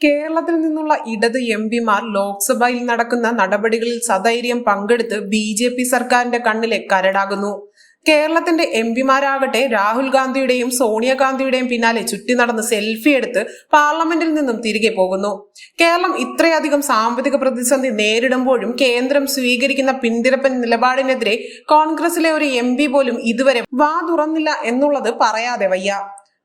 കേരളത്തിൽ നിന്നുള്ള ഇടത് എം പിമാർ ലോക്സഭയിൽ നടക്കുന്ന നടപടികളിൽ സധൈര്യം പങ്കെടുത്ത് ബി ജെ പി സർക്കാരിന്റെ കണ്ണിലെ കരടാകുന്നു. കേരളത്തിന്റെ എം പിമാരാകട്ടെ രാഹുൽ ഗാന്ധിയുടെയും സോണിയാഗാന്ധിയുടെയും പിന്നാലെ ചുറ്റി നടന്ന് സെൽഫി എടുത്ത് പാർലമെന്റിൽ നിന്നും തിരികെ പോകുന്നു. കേരളം ഇത്രയധികം സാമ്പത്തിക പ്രതിസന്ധി നേരിടുമ്പോഴും കേന്ദ്രം സ്വീകരിക്കുന്ന പിന്തിരപ്പൻ നിലപാടിനെതിരെ കോൺഗ്രസിലെ ഒരു എം പോലും ഇതുവരെ വാ തുറന്നില്ല എന്നുള്ളത് പറയാതെ വയ്യ.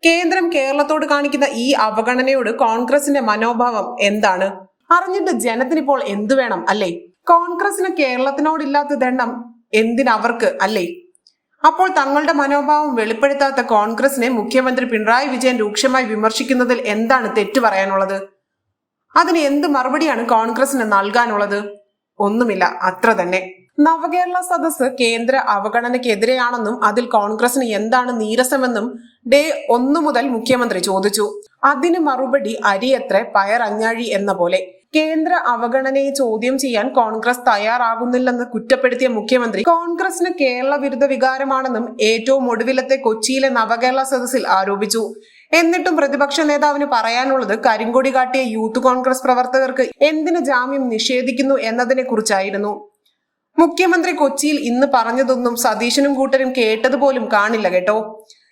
കേന്ദ്രം കേരളത്തോട് കാണിക്കുന്ന ഈ അവഗണനയോട് കോൺഗ്രസിന്റെ മനോഭാവം എന്താണ്? അറിഞ്ഞിട്ട് ജനത്തിന് ഇപ്പോൾ എന്തു വേണം അല്ലേ? കോൺഗ്രസിന് കേരളത്തിനോടില്ലാത്ത ദണ്ണം എന്തിനവർക്ക് അല്ലേ? അപ്പോൾ തങ്ങളുടെ മനോഭാവം വെളിപ്പെടുത്താത്ത കോൺഗ്രസിനെ മുഖ്യമന്ത്രി പിണറായി വിജയൻ രൂക്ഷമായി വിമർശിക്കുന്നതിൽ എന്താണ് തെറ്റു പറയാനുള്ളത്? അതിന് എന്ത് മറുപടിയാണ് കോൺഗ്രസിന് നൽകാനുള്ളത്? ഒന്നുമില്ല അത്ര തന്നെ. നവകേരള സദസ് കേന്ദ്ര അവഗണനയ്ക്കെതിരെയാണെന്നും അതിൽ കോൺഗ്രസിന് എന്താണ് നീരസമെന്നും ഡേ ഒന്നു മുതൽ മുഖ്യമന്ത്രി ചോദിച്ചു. അതിന് മറുപടി അരിയത്ര പയറഞ്ഞാഴി എന്ന പോലെ. കേന്ദ്ര അവഗണനയെ ചോദ്യം ചെയ്യാൻ കോൺഗ്രസ് തയ്യാറാകുന്നില്ലെന്ന് കുറ്റപ്പെടുത്തിയ മുഖ്യമന്ത്രി കോൺഗ്രസിന് കേരള വിരുദ്ധ വികാരമാണെന്നും ഏറ്റവും ഒടുവിലത്തെ കൊച്ചിയിലെ നവകേരള സദസ്സിൽ ആരോപിച്ചു. എന്നിട്ടും പ്രതിപക്ഷ നേതാവിന് പറയാനുള്ളത് കരിങ്കൊടി കാട്ടിയ യൂത്ത് കോൺഗ്രസ് പ്രവർത്തകർക്ക് എന്തിന് ജാമ്യം നിഷേധിക്കുന്നു എന്നതിനെ കുറിച്ചായിരുന്നു മുഖ്യമന്ത്രി കൊച്ചിയിൽ ഇന്ന് പറഞ്ഞതൊന്നും സതീശനും കൂട്ടരും കേട്ടതുപോലും കാണില്ല കേട്ടോ.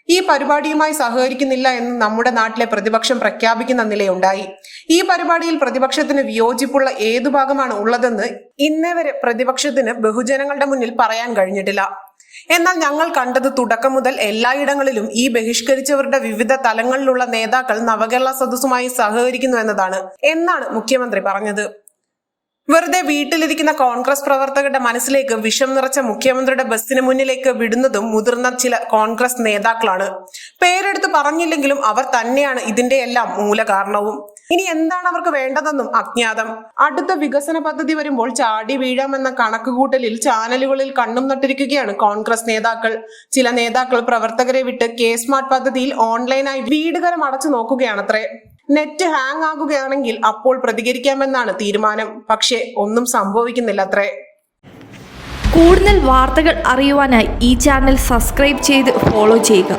ഈ പരിപാടിയുമായി സഹകരിക്കുന്നില്ല എന്ന് നമ്മുടെ നാട്ടിലെ പ്രതിപക്ഷം പ്രഖ്യാപിക്കുന്ന നിലയുണ്ടായി. ഈ പരിപാടിയിൽ പ്രതിപക്ഷത്തിന് വിയോജിപ്പുള്ള ഏതു ഭാഗമാണ് ഉള്ളതെന്ന് ഇന്നേ വരെ പ്രതിപക്ഷത്തിന് ബഹുജനങ്ങളുടെ മുന്നിൽ പറയാൻ കഴിഞ്ഞിട്ടില്ല. എന്നാൽ ഞങ്ങൾ കണ്ടത് തുടക്കം മുതൽ എല്ലായിടങ്ങളിലും ഈ ബഹിഷ്കരിച്ചവരുടെ വിവിധ തലങ്ങളിലുള്ള നേതാക്കൾ നവകേരള സദസ്സുമായി സഹകരിക്കുന്നു എന്നതാണ് എന്നാണ് മുഖ്യമന്ത്രി പറഞ്ഞത്. വെറുതെ വീട്ടിലിരിക്കുന്ന കോൺഗ്രസ് പ്രവർത്തകരുടെ മനസ്സിലേക്ക് വിഷം നിറച്ച മുഖ്യമന്ത്രിയുടെ ബസ്സിന് മുന്നിലേക്ക് വിടുന്നതും മുതിർന്ന ചില കോൺഗ്രസ് നേതാക്കളാണ്. പേരെടുത്ത് പറഞ്ഞില്ലെങ്കിലും അവർ തന്നെയാണ് ഇതിന്റെ എല്ലാം മൂലകാരണവും. ഇനി എന്താണ് അവർക്ക് വേണ്ടതെന്നും അജ്ഞാതം. അടുത്ത വികസന പദ്ധതി വരുമ്പോൾ ചാടി വീഴാമെന്ന കണക്കുകൂട്ടലിൽ ചാനലുകളിൽ കണ്ണും നട്ടിരിക്കുകയാണ് കോൺഗ്രസ് നേതാക്കൾ. ചില നേതാക്കൾ പ്രവർത്തകരെ വിട്ട് കെ സ്മാർട്ട് പദ്ധതിയിൽ ഓൺലൈനായി വീടുകരം അടച്ചു നോക്കുകയാണത്രേ. നെറ്റ് ഹാങ് ആകുകയാണെങ്കിൽ അപ്പോൾ പ്രതികരിക്കാമെന്നാണ് തീരുമാനം. പക്ഷേ ഒന്നും സംഭവിക്കുന്നില്ല അത്രേ കൂടുതൽ വാർത്തകൾ അറിയുവാനായി ഈ ചാനൽ സബ്സ്ക്രൈബ് ചെയ്ത് ഫോളോ ചെയ്യുക.